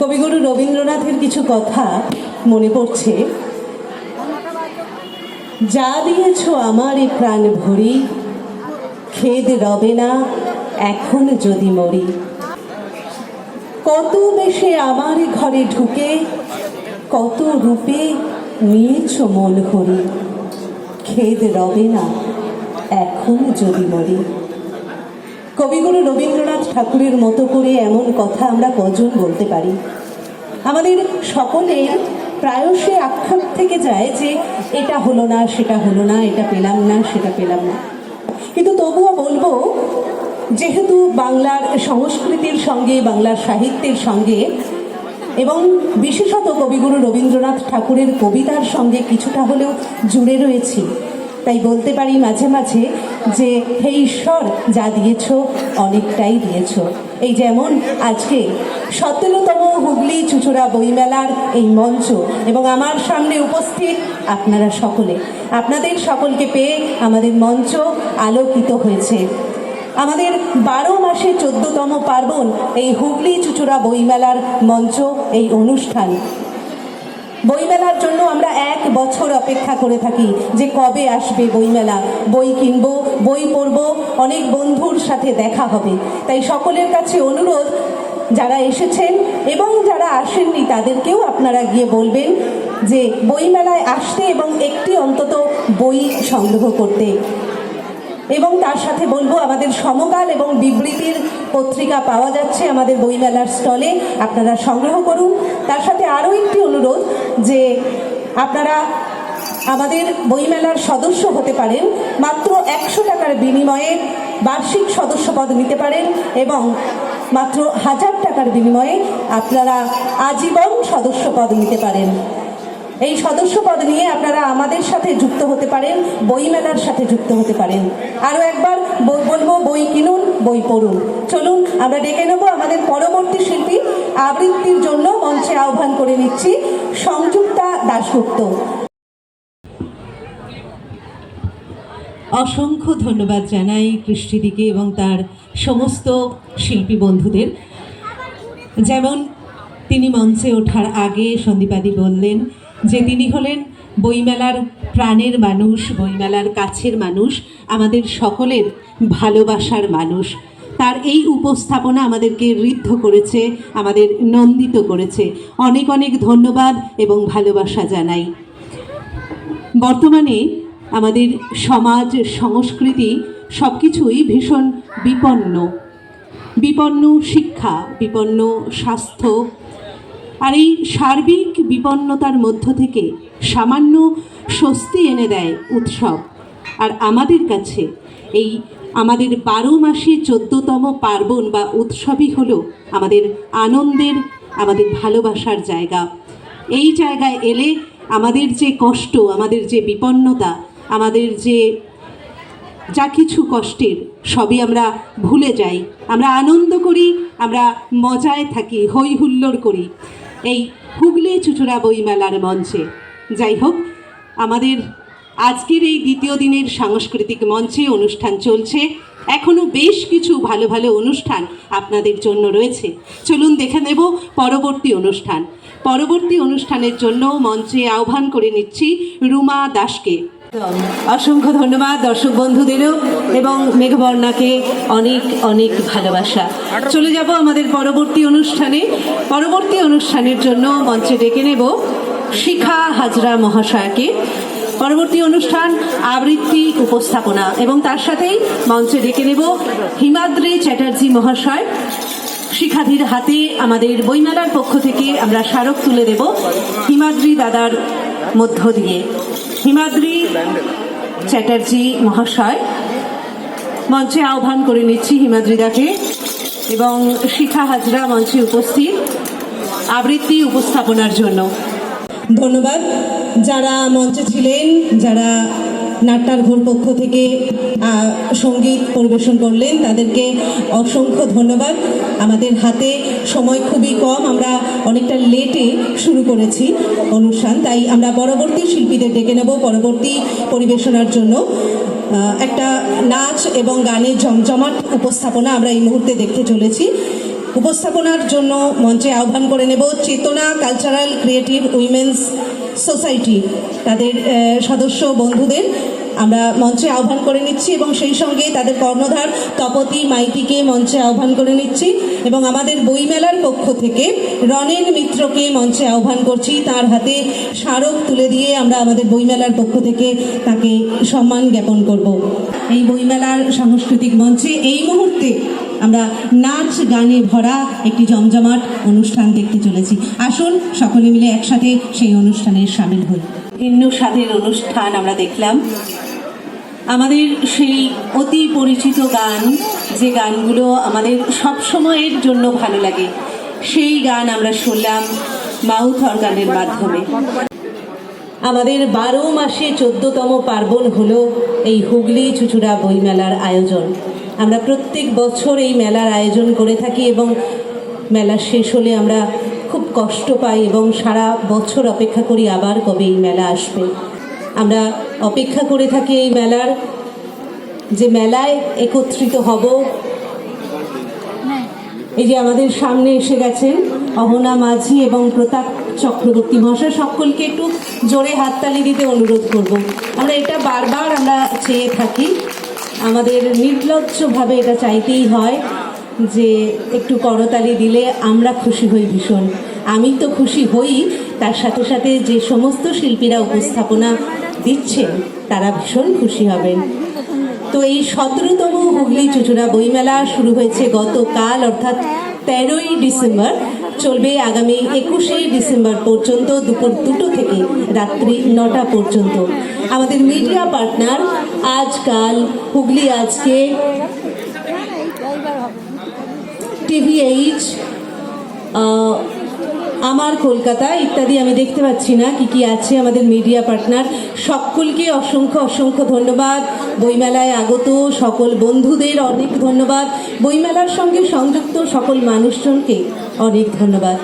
কবিগুরু রবীন্দ্রনাথের কিছু কথা মনে পড়ছে। যা দিয়েছ আমার এ প্রাণ ভরি, খেদ রবে না, এখন যদি মরি। কত বেশে আমার ঘরে ঢুকে, কত রূপে নিয়েছ মন হরি খেদ রবে না, এখন যদি মরি। কবিগুরু রবীন্দ্রনাথ ঠাকুরের মতো করে এমন কথা আমরা কজন বলতে পারি? আমাদের সকলের প্রায়শই আক্ষেপ থেকে যায় যে, এটা হলো না, সেটা হলো না, এটা পেলাম না, সেটা পেলাম না। কিন্তু তবুও বলব, যেহেতু বাংলার সংস্কৃতির সঙ্গে, বাংলার সাহিত্যের সঙ্গে, এবং বিশেষত কবিগুরু রবীন্দ্রনাথ ঠাকুরের কবিতার সঙ্গে কিছুটা হলেও জুড়ে রয়েছি তাই বলতে পারি মাঝে মাঝে যে, হে ঈশ্বর, যা দিয়েছ অনেকটাই দিয়েছ। এই যেমন আজকে সতেরোতম হুগলি চুচুড়া বইমেলার এই মঞ্চ এবং আমার সামনে উপস্থিত আপনারা সকলে। আপনাদের সকলকে পেয়ে আমাদের মঞ্চ আলোকিত হয়েছে। আমাদের বারো মাসে চোদ্দতম পার্বণ এই হুগলি চুচুড়া বইমেলার মঞ্চ, এই অনুষ্ঠান। বইমেলার জন্য আমরা এক বছর অপেক্ষা করে থাকি যে কবে আসবে বইমেলা। বই কিনবো, বই পড়ব, অনেক বন্ধুর সাথে দেখা হবে। তাই সকলের কাছে অনুরোধ, যারা এসেছেন এবং যারা আসেননি তাদেরকেও আপনারা গিয়ে বলবেন যে বইমেলায় আসতে এবং একটি অন্তত বই সংগ্রহ করতে। এবং তার সাথে বলব, আমাদের সমকাল এবং বিবৃতির পত্রিকা পাওয়া যাচ্ছে আমাদের বইমেলার স্টলে, আপনারা সংগ্রহ করুন। তার সাথে আরও একটি অনুরোধ যে আপনারা আমাদের বইমেলার সদস্য হতে পারেন, মাত্র একশো টাকার বিনিময়ে বার্ষিক সদস্যপদ নিতে পারেন এবং মাত্র হাজার টাকার বিনিময়ে আপনারা আজীবন সদস্যপদ নিতে পারেন। এই সদস্য পদ নিয়ে আপনারা আমাদের সাথে যুক্ত হতে পারেন, বইমেলার সাথে যুক্ত হতে পারেন। আরও একবার বলব, বই কিনুন, বই পড়ুন। চলুন, আমরা ডেকে নেব আমাদের পরবর্তী শিল্পী। আবৃত্তির জন্য মঞ্চে আহ্বান করে নিচ্ছি সংযুক্তা দাশগুপ্ত। অসংখ্য ধন্যবাদ জানাই কৃষ্টিদিকে এবং তার সমস্ত শিল্পী বন্ধুদের। যেমন তিনি মঞ্চে ওঠার আগে সন্দীপাদি বললেন যে তিনি হলেন বইমেলার প্রাণের মানুষ, বইমেলার কাছের মানুষ, আমাদের সকলের ভালোবাসার মানুষ। তার এই উপস্থাপনা আমাদেরকে ঋদ্ধ করেছে, আমাদের নন্দিত করেছে। অনেক অনেক ধন্যবাদ এবং ভালোবাসা জানাই। বর্তমানে আমাদের সমাজ, সংস্কৃতি সব কিছুই ভীষণ বিপন্ন। বিপন্ন শিক্ষা, বিপন্ন স্বাস্থ্য আর এই সার্বিক বিপন্নতার মধ্য থেকে সামান্য স্বস্তি এনে দেয় উৎসব। আর আমাদের কাছে এই আমাদের বারো মাসে চোদ্দতম পার্বণ বা উৎসবই হলো আমাদের আনন্দের, আমাদের ভালোবাসার জায়গা। এই জায়গায় এলে আমাদের যে কষ্ট, আমাদের যে বিপন্নতা, আমাদের যে যা কিছু কষ্টের, সবই আমরা ভুলে যাই। আমরা আনন্দ করি, আমরা মজায় থাকি হৈ হুল্লোড় করি। এই হুগলি চুচুড়া বইমেলার মঞ্চে। যাই হোক, আমাদের আজকের এই দ্বিতীয় দিনের সাংস্কৃতিক মঞ্চে অনুষ্ঠান চলছে। এখনও বেশ কিছু ভালো ভালো অনুষ্ঠান আপনাদের জন্য রয়েছে। চলুন দেখে নেব পরবর্তী অনুষ্ঠান। পরবর্তী অনুষ্ঠানের জন্য মঞ্চে আহ্বান করে নিচ্ছি রুমা দাসকে। অসংখ্য ধন্যবাদ দর্শক বন্ধুদেরও এবং মেঘবর্ণাকে অনেক অনেক ভালোবাসা। চলে যাব আমাদের পরবর্তী অনুষ্ঠানে। পরবর্তী অনুষ্ঠানের জন্য মঞ্চে ডেকে নেব শিখা হাজরা মহাশয়কে। পরবর্তী অনুষ্ঠান আবৃত্তি উপস্থাপনা এবং তার সাথেই মঞ্চে ডেকে নেব হিমাদ্রি চ্যাটার্জি মহাশয়। শিখাধীর হাতে আমাদের বইমেলার পক্ষ থেকে আমরা স্মারক তুলে দেব হিমাদ্রি দাদার মধ্য দিয়ে। হিমাদ্রি চ্যাটার্জি মহাশয়। মঞ্চে আহ্বান করে নিচ্ছি হিমাদ্রিদাকে এবং শিখা হাজরা মঞ্চে উপস্থিত আবৃত্তি উপস্থাপনার জন্য। ধন্যবাদ। যারা মঞ্চে ছিলেন, যারা নাট্যার ঘোর পক্ষ থেকে সংগীত পরিবেশন করলেন। তাদেরকে অসংখ্য ধন্যবাদ। আমাদের হাতে সময় খুবই কম, আমরা অনেকটা লেটে শুরু করেছি অনুষ্ঠান, তাই আমরা পরবর্তী শিল্পীদের ডেকে নেব পরবর্তী পরিবেশনার জন্য। একটা নাচ এবং গানের জমজমাট উপস্থাপনা আমরা এই মুহূর্তে দেখতে চলেছি। উপস্থাপনার জন্য মঞ্চে আহ্বান করে নেব চেতনা কালচারাল ক্রিয়েটিভ উইমেন্স সোসাইটি, তাদের সদস্য বন্ধুদের। আমরা মঞ্চে আহ্বান করে নিচ্ছি এবং সেই সঙ্গে তাদের কর্ণধার তপতি মাইতিকে মঞ্চে আহ্বান করে নিচ্ছি এবং আমাদের বইমেলার পক্ষ থেকে রনেন মিত্রকে মঞ্চে আহ্বান করছি। তার হাতে স্মারক তুলে দিয়ে আমরা আমাদের বইমেলার পক্ষ থেকে তাকে সম্মান জ্ঞাপন করব। এই বইমেলার সাংস্কৃতিক মঞ্চে এই মুহূর্তে আমরা নাচ গানে ভরা একটি জমজমাট অনুষ্ঠান দেখতে চলেছি। আসুন সকলে মিলে একসাথে সেই অনুষ্ঠানে সামিল হই। ভিন্ন স্বাদের অনুষ্ঠান আমরা দেখলাম। আমাদের সেই অতি পরিচিত গান, যে গানগুলো আমাদের সব সময়ের জন্য ভালো লাগে, সেই গান আমরা শুনলাম মাউথ অর্গানের মাধ্যমে। আমাদের বারো মাসে চোদ্দতম পার্বণ হলো এই হুগলি চুচুড়া বইমেলার আয়োজন। আমরা প্রত্যেক বছর এই মেলার আয়োজন করে থাকি এবং মেলা শেষ হলে আমরা খুব কষ্ট পাই এবং সারা বছর অপেক্ষা করি আবার কবে এই মেলা আসবে। আমরা অপেক্ষা করে থাকি এই মেলার যে মেলায় একত্রিত হব। এই যে আমাদের সামনে এসে গেছেন অহনা মাঝি এবং প্রতাপ চক্রবর্তী মহাশয়, সকলকে একটু জোরে হাততালি দিতে অনুরোধ করব। আমরা এটা বারবার আমরা চেয়ে থাকি আমাদের নির্লজ্জভাবে এটা চাইতেই হয় যে একটু করতালি দিলে আমরা খুশি হই ভীষণ। আমি তো খুশি হই, তার সাথে সাথে যে সমস্ত শিল্পীরা উপস্থাপনা দিচ্ছেন, তারা ভীষণ খুশি হবেন। তো এই সতেরোতম হুগলি চুচুড়া বইমেলা শুরু হয়েছে গতকাল, অর্থাৎ তেরোই ডিসেম্বর। চলবে আগামী একুশে ডিসেম্বর পর্যন্ত দুপুর দুটো থেকে রাত্রি নটা পর্যন্ত। আমাদের মিডিয়া পার্টনার আজকাল হুগলি আজকে টিভি এইচ আমার কলকাতা ইত্যাদি আমি দেখতে পাচ্ছি না, কি কি আছে আমাদের মিডিয়া পার্টনার সকলকে অসংখ্য অসংখ্য ধন্যবাদ। বইমেলায় আগত সকল বন্ধুদের অনেক ধন্যবাদ। বইমেলার সঙ্গে সংযুক্ত সকল মানুষজনকে অনেক ধন্যবাদ।